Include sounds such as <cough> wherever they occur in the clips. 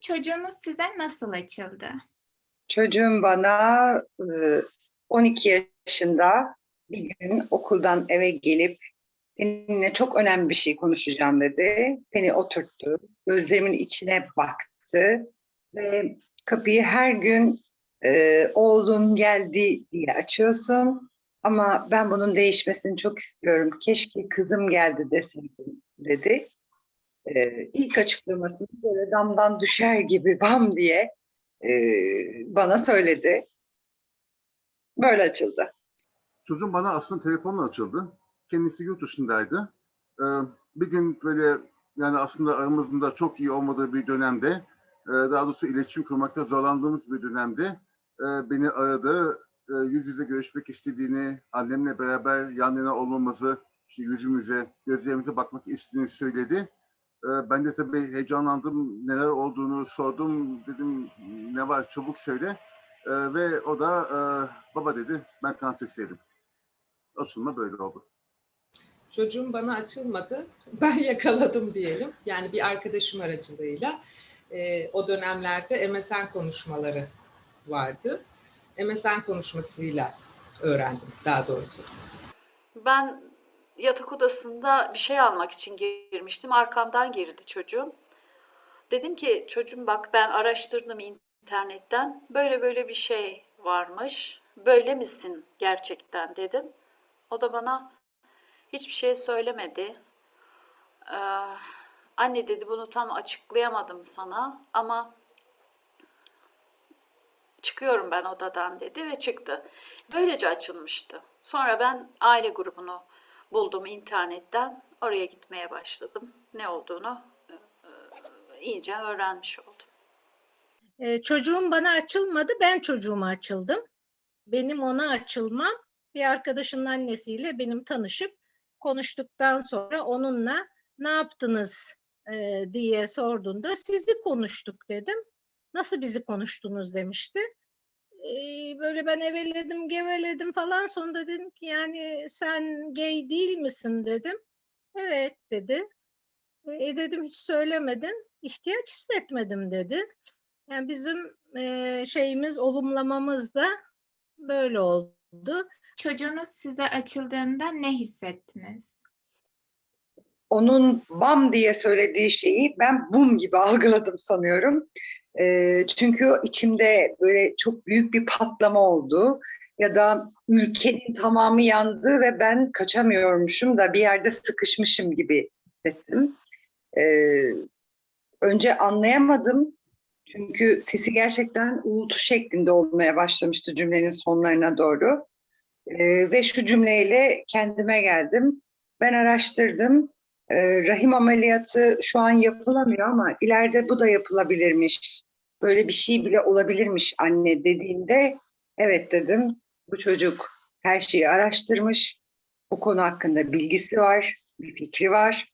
Çocuğunuz size nasıl açıldı? Çocuğum bana e, 12 yaşında bir gün okuldan eve gelip seninle çok önemli bir şey konuşacağım dedi. Beni oturttu, gözlerimin içine baktı ve kapıyı her gün e, oğlum geldi diye açıyorsun ama ben bunun değişmesini çok istiyorum. Keşke kızım geldi deseydim dedi. E, ilk açıklamasını böyle damdan düşer gibi bam diye e, bana söyledi. Böyle açıldı. Çocuğum bana aslında telefonla açıldı. Kendisi yurt dışındaydı. Ee, bir gün böyle yani aslında aramızın da çok iyi olmadığı bir dönemde, e, daha doğrusu iletişim kurmakta zorlandığımız bir dönemde e, beni aradı. E, yüz yüze görüşmek istediğini, annemle beraber yan yana olmamızı, işte yüzümüze, gözlerimize bakmak istediğini söyledi. E, ben de tabii heyecanlandım, neler olduğunu sordum. Dedim ne var çabuk söyle. E, ve o da e, baba dedi ben transseksüelim. Açılma böyle oldu. Çocuğum bana açılmadı. <laughs> Ben yakaladım diyelim. Yani bir arkadaşım aracılığıyla. Ee, o dönemlerde MSN konuşmaları vardı. MSN konuşmasıyla öğrendim daha doğrusu. Ben yatak odasında bir şey almak için girmiştim. Arkamdan girdi çocuğum. Dedim ki çocuğum bak ben araştırdım internetten. Böyle böyle bir şey varmış. Böyle misin gerçekten dedim. O da bana hiçbir şey söylemedi. Ee, anne dedi bunu tam açıklayamadım sana ama çıkıyorum ben odadan dedi ve çıktı. Böylece açılmıştı. Sonra ben aile grubunu buldum internetten. Oraya gitmeye başladım. Ne olduğunu e, e, iyice öğrenmiş oldum. Ee, çocuğum bana açılmadı, ben çocuğuma açıldım. Benim ona açılmam bir arkadaşının annesiyle benim tanışıp konuştuktan sonra onunla ne yaptınız e, diye sorduğunda sizi konuştuk dedim. Nasıl bizi konuştunuz demişti. Böyle ben eveledim, geveledim falan sonunda dedim ki yani sen gay değil misin dedim. Evet dedi. E dedim hiç söylemedin. İhtiyaç hissetmedim dedi. Yani bizim e, şeyimiz, olumlamamız da böyle oldu. Çocuğunuz size açıldığında ne hissettiniz? Onun bam diye söylediği şeyi ben bum gibi <laughs> algıladım sanıyorum. Ee, çünkü içimde böyle çok büyük bir patlama oldu. Ya da ülkenin tamamı yandı ve ben kaçamıyormuşum da bir yerde sıkışmışım gibi hissettim. Ee, önce anlayamadım. Çünkü sesi gerçekten uğultu şeklinde olmaya başlamıştı cümlenin sonlarına doğru. Ee, ve şu cümleyle kendime geldim. Ben araştırdım. Ee, rahim ameliyatı şu an yapılamıyor ama ileride bu da yapılabilirmiş. Böyle bir şey bile olabilirmiş anne dediğimde evet dedim. Bu çocuk her şeyi araştırmış. Bu konu hakkında bilgisi var, bir fikri var.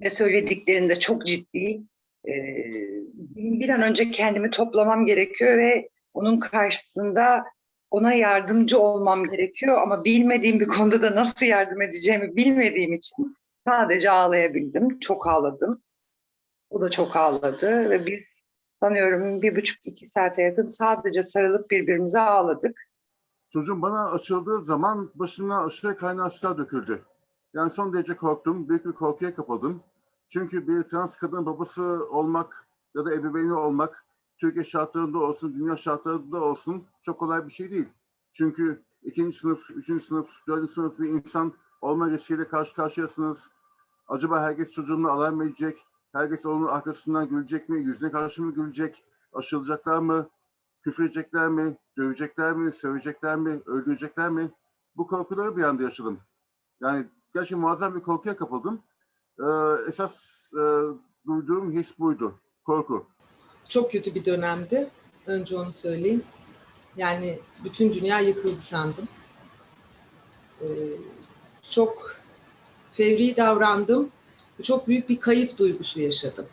Ve söylediklerinde çok ciddi. Ee, bir an önce kendimi toplamam gerekiyor ve onun karşısında ona yardımcı olmam gerekiyor ama bilmediğim bir konuda da nasıl yardım edeceğimi bilmediğim için sadece ağlayabildim. Çok ağladım. O da çok ağladı ve biz sanıyorum bir buçuk iki saate yakın sadece sarılıp birbirimize ağladık. Çocuğum bana açıldığı zaman başına aşırı kaynağı sular döküldü. Yani son derece korktum, büyük bir korkuya kapıldım. Çünkü bir trans kadın babası olmak ya da ebeveyni olmak Türkiye şartlarında olsun, dünya şartlarında olsun çok kolay bir şey değil. Çünkü ikinci sınıf, üçüncü sınıf, dördüncü sınıf bir insan olma riskiyle karşı karşıyasınız. Acaba herkes çocuğunu edecek? Herkes onun arkasından gülecek mi? Yüzüne karşı mı gülecek? Aşılacaklar mı? Küfür edecekler mi? Dövecekler mi? Sövecekler mi? Öldürecekler mi? Bu korkuları bir anda yaşadım. Yani gerçekten muazzam bir korkuya kapıldım. Ee, esas e, duyduğum his buydu. Korku. Çok kötü bir dönemdi. Önce onu söyleyeyim. Yani bütün dünya yıkıldı sandım. Ee, çok fevri davrandım. Çok büyük bir kayıp duygusu yaşadım.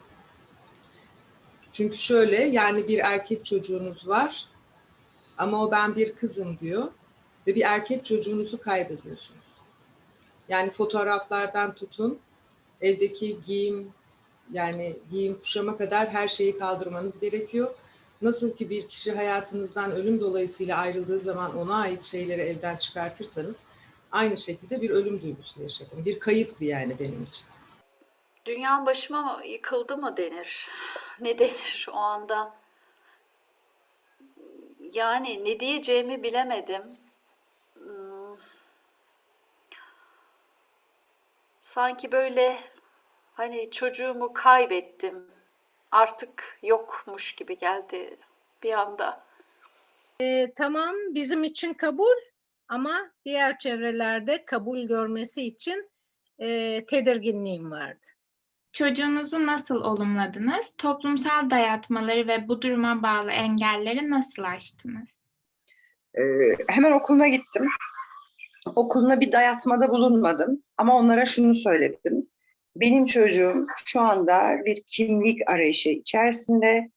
Çünkü şöyle yani bir erkek çocuğunuz var ama o ben bir kızım diyor ve bir erkek çocuğunuzu kaybediyorsunuz. Yani fotoğraflardan tutun evdeki giyim Yani giyim kuşama kadar her şeyi kaldırmanız gerekiyor. Nasıl ki bir kişi hayatınızdan ölüm dolayısıyla ayrıldığı zaman ona ait şeyleri elden çıkartırsanız aynı şekilde bir ölüm duygusu yaşadım. Bir kayıptı yani benim için. Dünyam başıma yıkıldı mı denir? Ne denir o anda? Yani ne diyeceğimi bilemedim. Hmm. Sanki böyle hani çocuğumu kaybettim. Artık yokmuş gibi geldi bir anda. E, tamam bizim için kabul ama diğer çevrelerde kabul görmesi için e, tedirginliğim vardı. Çocuğunuzu nasıl olumladınız? Toplumsal dayatmaları ve bu duruma bağlı engelleri nasıl aştınız? Ee, hemen okuluna gittim. Okuluna bir dayatmada bulunmadım ama onlara şunu söyledim. Benim çocuğum şu anda bir kimlik arayışı içerisinde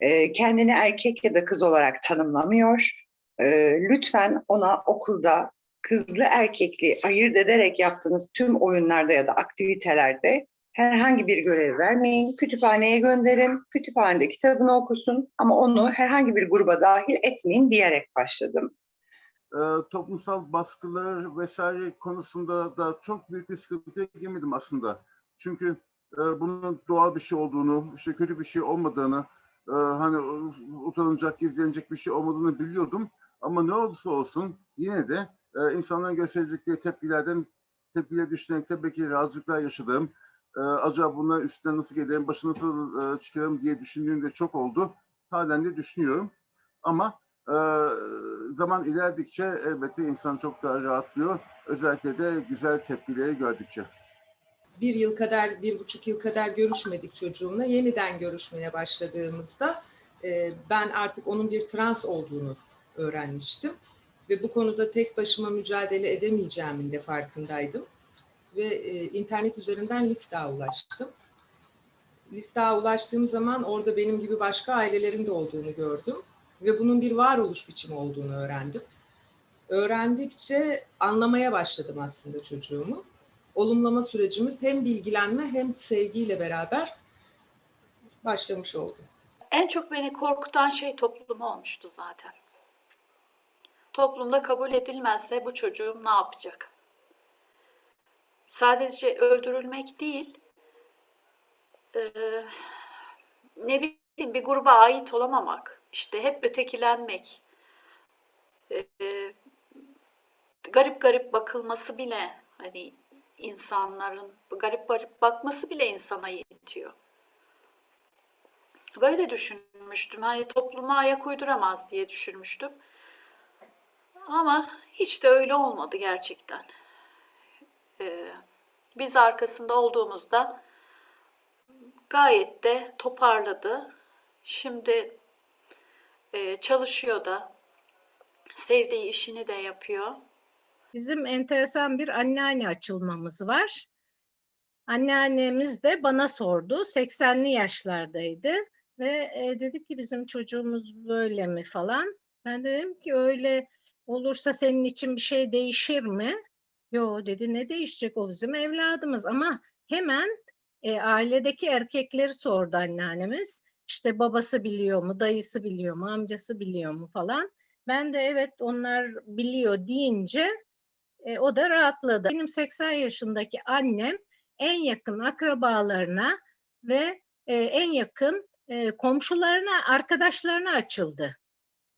Ee, kendini erkek ya da kız olarak tanımlamıyor. Ee, lütfen ona okulda kızlı erkekli ayırt ederek yaptığınız tüm oyunlarda ya da aktivitelerde herhangi bir görev vermeyin. Kütüphaneye gönderin. Kütüphanede kitabını okusun ama onu herhangi bir gruba dahil etmeyin diyerek başladım. e, toplumsal baskılar vesaire konusunda da çok büyük bir sıkıntıya girmedim aslında. Çünkü e, bunun doğal bir şey olduğunu, işte kötü bir şey olmadığını, e, hani utanılacak, gizlenecek bir şey olmadığını biliyordum. Ama ne olursa olsun yine de e, insanların gösterecekleri tepkilerden tepkiye düşünerek tabii ki rahatsızlıklar yaşadığım, e, acaba bunlar üstüne nasıl geleyim, başa nasıl e, çıkarım diye düşündüğüm de çok oldu. Halen de düşünüyorum. Ama ee, zaman ilerledikçe elbette insan çok daha rahatlıyor. Özellikle de güzel tepkileri gördükçe. bir yıl kadar, bir buçuk yıl kadar görüşmedik çocuğumla. Yeniden görüşmeye başladığımızda e, ben artık onun bir trans olduğunu öğrenmiştim. Ve bu konuda tek başıma mücadele edemeyeceğimin de farkındaydım. Ve e, internet üzerinden Lista'ya ulaştım. Lista'ya ulaştığım zaman orada benim gibi başka ailelerin de olduğunu gördüm. Ve bunun bir varoluş biçimi olduğunu öğrendim. Öğrendikçe anlamaya başladım aslında çocuğumu olumlama sürecimiz hem bilgilenme hem sevgiyle beraber başlamış oldu. En çok beni korkutan şey toplum olmuştu zaten. Toplumda kabul edilmezse bu çocuğum ne yapacak? Sadece öldürülmek değil, eee, ne bileyim bir gruba ait olamamak, işte hep ötekilenmek, eee, garip garip bakılması bile hani insanların garip garip bakması bile insana yetiyor. Böyle düşünmüştüm. Hani topluma ayak uyduramaz diye düşünmüştüm. Ama hiç de öyle olmadı gerçekten. Ee, biz arkasında olduğumuzda gayet de toparladı. Şimdi e, çalışıyor da, sevdiği işini de yapıyor. Bizim enteresan bir anneanne açılmamız var. Anneannemiz de bana sordu. 80'li yaşlardaydı ve e, dedi ki bizim çocuğumuz böyle mi falan. Ben de dedim ki öyle olursa senin için bir şey değişir mi? Yo dedi ne değişecek o bizim evladımız ama hemen e, ailedeki erkekleri sordu anneannemiz. İşte babası biliyor mu, dayısı biliyor mu, amcası biliyor mu falan. Ben de evet onlar biliyor deyince e, o da rahatladı. Benim 80 yaşındaki annem en yakın akrabalarına ve e, en yakın e, komşularına, arkadaşlarına açıldı.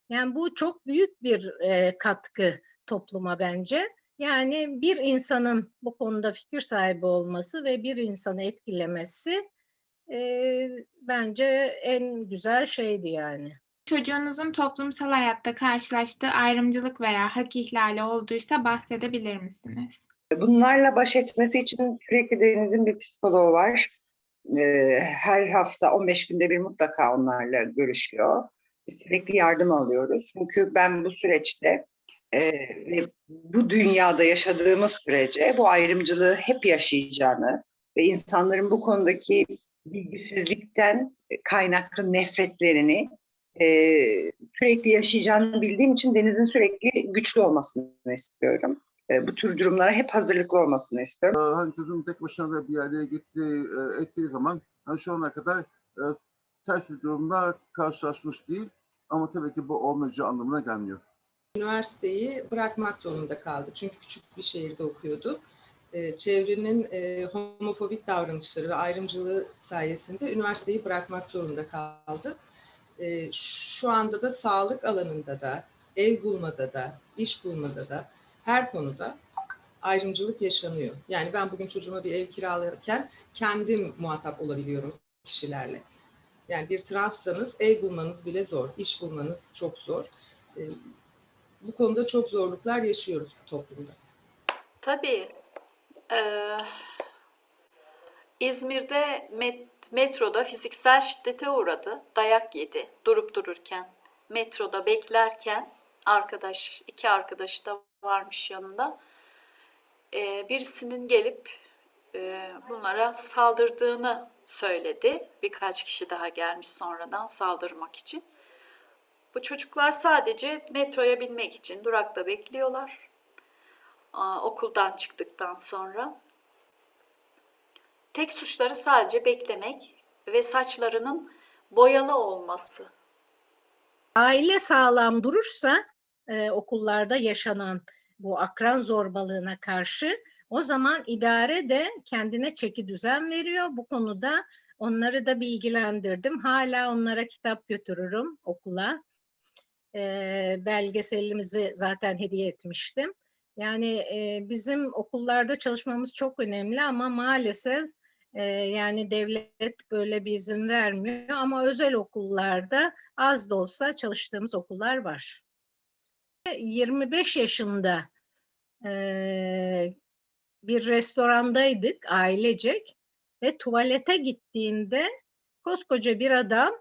Yani bu çok büyük bir e, katkı topluma bence. Yani bir insanın bu konuda fikir sahibi olması ve bir insanı etkilemesi e, bence en güzel şeydi yani. Çocuğunuzun toplumsal hayatta karşılaştığı ayrımcılık veya hak ihlali olduysa bahsedebilir misiniz? Bunlarla baş etmesi için sürekli Deniz'in bir psikoloğu var. Ee, her hafta 15 günde bir mutlaka onlarla görüşüyor. Sürekli yardım alıyoruz. Çünkü ben bu süreçte ve bu dünyada yaşadığımız sürece bu ayrımcılığı hep yaşayacağını ve insanların bu konudaki bilgisizlikten kaynaklı nefretlerini e, sürekli yaşayacağını bildiğim için Deniz'in sürekli güçlü olmasını istiyorum. E, bu tür durumlara hep hazırlıklı olmasını istiyorum. Hani çocuğun tek başına bir yerlere gittiği, ettiği zaman Yani şu ana kadar e, ters bir durumla karşılaşmış değil ama tabii ki bu olmayacağı anlamına gelmiyor. Üniversiteyi bırakmak zorunda kaldı. Çünkü küçük bir şehirde okuyordu. Ee, çevrenin e, homofobik davranışları ve ayrımcılığı sayesinde üniversiteyi bırakmak zorunda kaldı. Ee, şu anda da sağlık alanında da, ev bulmada da, iş bulmada da her konuda ayrımcılık yaşanıyor. Yani ben bugün çocuğuma bir ev kiralarken kendim muhatap olabiliyorum kişilerle. Yani bir transsanız ev bulmanız bile zor, iş bulmanız çok zor. Ee, bu konuda çok zorluklar yaşıyoruz toplumda. Tabii. eee, İzmir'de met- metroda fiziksel şiddete uğradı. Dayak yedi durup dururken. Metroda beklerken arkadaş, iki arkadaş da varmış yanında. Eee, birisinin gelip eee, bunlara saldırdığını söyledi. Birkaç kişi daha gelmiş sonradan saldırmak için. Bu çocuklar sadece metroya binmek için durakta bekliyorlar. Aa, okuldan çıktıktan sonra. Tek suçları sadece beklemek ve saçlarının boyalı olması. Aile sağlam durursa e, okullarda yaşanan bu akran zorbalığına karşı o zaman idare de kendine çeki düzen veriyor. Bu konuda onları da bilgilendirdim. Hala onlara kitap götürürüm okula. E, belgeselimizi zaten hediye etmiştim. Yani e, bizim okullarda çalışmamız çok önemli ama maalesef e, yani devlet böyle bir izin vermiyor ama özel okullarda az da olsa çalıştığımız okullar var. 25 yaşında eee, bir restorandaydık ailecek ve tuvalete gittiğinde koskoca bir adam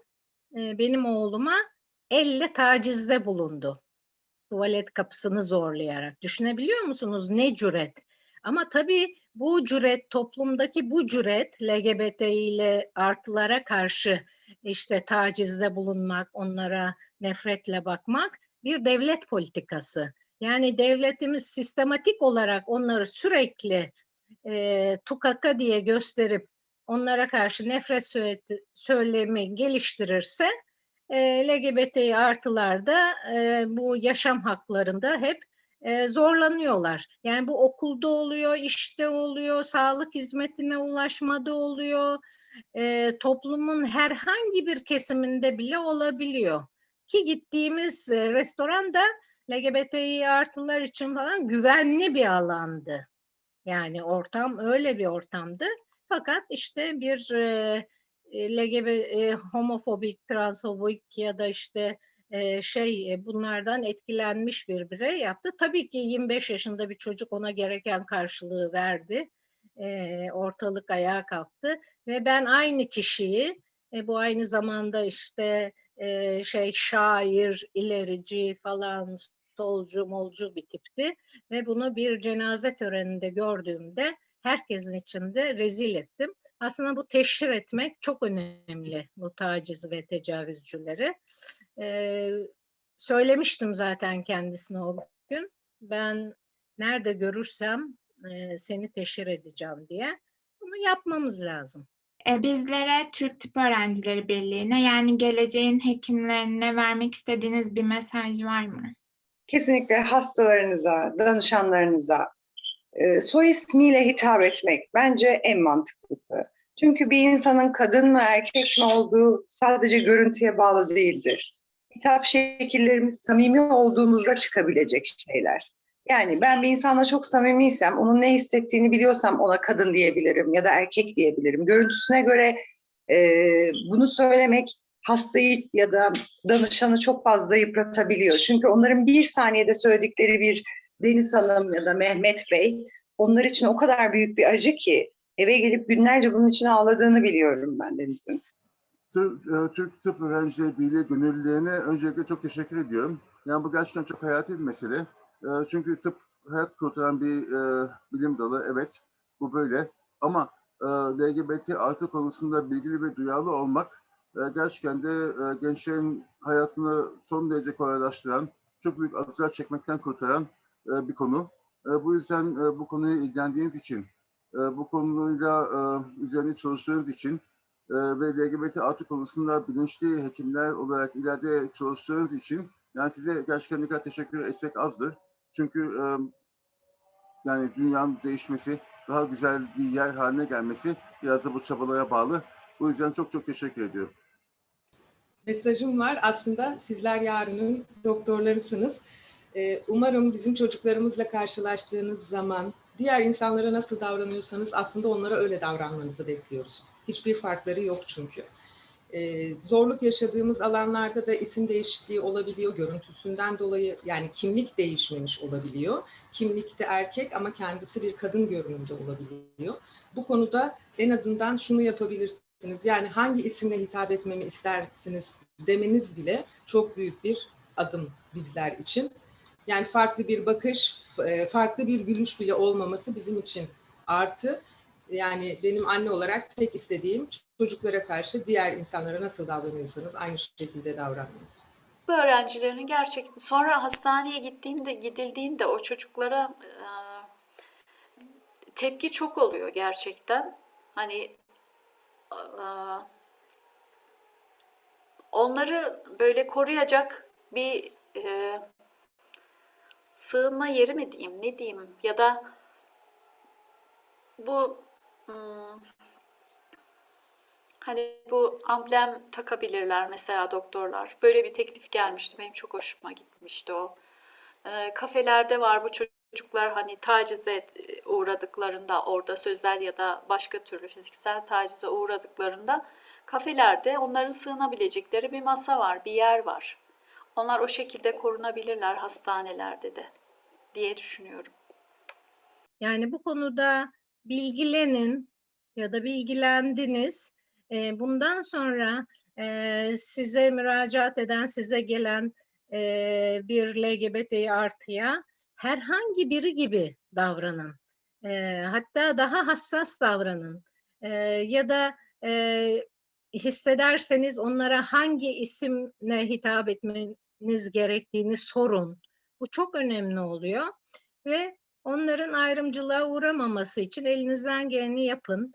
eee, benim oğluma elle tacizde bulundu. Tuvalet kapısını zorlayarak. Düşünebiliyor musunuz ne cüret? Ama tabii bu cüret, toplumdaki bu cüret LGBT ile artılara karşı işte tacizde bulunmak, onlara nefretle bakmak bir devlet politikası. Yani devletimiz sistematik olarak onları sürekli e, tukaka diye gösterip onlara karşı nefret söylemi geliştirirse e, LGBT artılar da e, bu yaşam haklarında hep zorlanıyorlar. Yani bu okulda oluyor, işte oluyor, sağlık hizmetine ulaşmada oluyor, toplumun herhangi bir kesiminde bile olabiliyor. Ki gittiğimiz e, restoran da LGBTİ artılar için falan güvenli bir alandı. Yani ortam öyle bir ortamdı. Fakat işte bir e, LGBT, e, homofobik, transfobik ya da işte e, şey e, bunlardan etkilenmiş bir birey yaptı. Tabii ki 25 yaşında bir çocuk ona gereken karşılığı verdi. E, ortalık ayağa kalktı ve ben aynı kişiyi e, bu aynı zamanda işte e, şey şair, ilerici falan solcu, molcu bir tipti ve bunu bir cenaze töreninde gördüğümde herkesin içinde rezil ettim. Aslında bu teşhir etmek çok önemli bu taciz ve tecavüzcüleri. Ee, söylemiştim zaten kendisine o gün. Ben nerede görürsem e, seni teşhir edeceğim diye. Bunu yapmamız lazım. E, bizlere Türk Tıp Öğrencileri Birliği'ne yani geleceğin hekimlerine vermek istediğiniz bir mesaj var mı? Kesinlikle hastalarınıza, danışanlarınıza e, soy ismiyle hitap etmek bence en mantıklısı. Çünkü bir insanın kadın mı erkek mi olduğu sadece görüntüye bağlı değildir. Hitap şekillerimiz samimi olduğumuzda çıkabilecek şeyler. Yani ben bir insanla çok samimiysem, onun ne hissettiğini biliyorsam ona kadın diyebilirim ya da erkek diyebilirim. Görüntüsüne göre e, bunu söylemek hastayı ya da danışanı çok fazla yıpratabiliyor. Çünkü onların bir saniyede söyledikleri bir Deniz Hanım ya da Mehmet Bey onlar için o kadar büyük bir acı ki eve gelip günlerce bunun için ağladığını biliyorum ben Deniz'in. E, Türk Tıp Öğrencileri Birliği gönüllülerine öncelikle çok teşekkür ediyorum. Yani bu gerçekten çok hayati bir mesele. E, çünkü tıp hayat kurtaran bir e, bilim dalı. Evet, bu böyle. Ama LGBT artı konusunda bilgili ve duyarlı olmak gerçekten de e, gençlerin hayatını son derece kolaylaştıran, çok büyük acılar çekmekten kurtaran e, bir konu. E, bu yüzden e, bu konuya ilgilendiğiniz için, bu konuyla e, üzerine çalıştığınız için ve LGBT artı konusunda bilinçli hekimler olarak ileride çalıştığınız için yani size gerçekten ne kadar teşekkür etsek azdır. Çünkü yani dünyanın değişmesi, daha güzel bir yer haline gelmesi biraz da bu çabalara bağlı. Bu yüzden çok çok teşekkür ediyorum. Mesajım var. Aslında sizler yarının doktorlarısınız. Ee, umarım bizim çocuklarımızla karşılaştığınız zaman diğer insanlara nasıl davranıyorsanız aslında onlara öyle davranmanızı bekliyoruz. Hiçbir farkları yok çünkü. Ee, zorluk yaşadığımız alanlarda da isim değişikliği olabiliyor. Görüntüsünden dolayı yani kimlik değişmemiş olabiliyor. Kimlikte erkek ama kendisi bir kadın görünümde olabiliyor. Bu konuda en azından şunu yapabilirsiniz. Yani hangi isimle hitap etmemi istersiniz demeniz bile çok büyük bir adım bizler için. Yani farklı bir bakış, e, farklı bir gülüş bile olmaması bizim için artı. Yani benim anne olarak pek istediğim çocuklara karşı diğer insanlara nasıl davranıyorsanız aynı şekilde davranmanız. Bu öğrencilerin gerçekten sonra hastaneye gittiğinde gidildiğinde o çocuklara e, tepki çok oluyor gerçekten. Hani e, onları böyle koruyacak bir sığınma yeri mi diyeyim, ne diyeyim ya da bu hmm, Hani bu amblem takabilirler mesela doktorlar. Böyle bir teklif gelmişti. Benim çok hoşuma gitmişti o. Ee, kafelerde var bu çocuklar hani tacize uğradıklarında orada sözel ya da başka türlü fiziksel tacize uğradıklarında kafelerde onların sığınabilecekleri bir masa var, bir yer var. Onlar o şekilde korunabilirler hastanelerde de diye düşünüyorum. Yani bu konuda bilgilenin ya da bilgilendiniz. E, bundan sonra e, size müracaat eden, size gelen e, bir LGBT artıya herhangi biri gibi davranın. Hatta daha hassas davranın. Ya da hissederseniz onlara hangi isimle hitap etmeniz gerektiğini sorun. Bu çok önemli oluyor ve onların ayrımcılığa uğramaması için elinizden geleni yapın.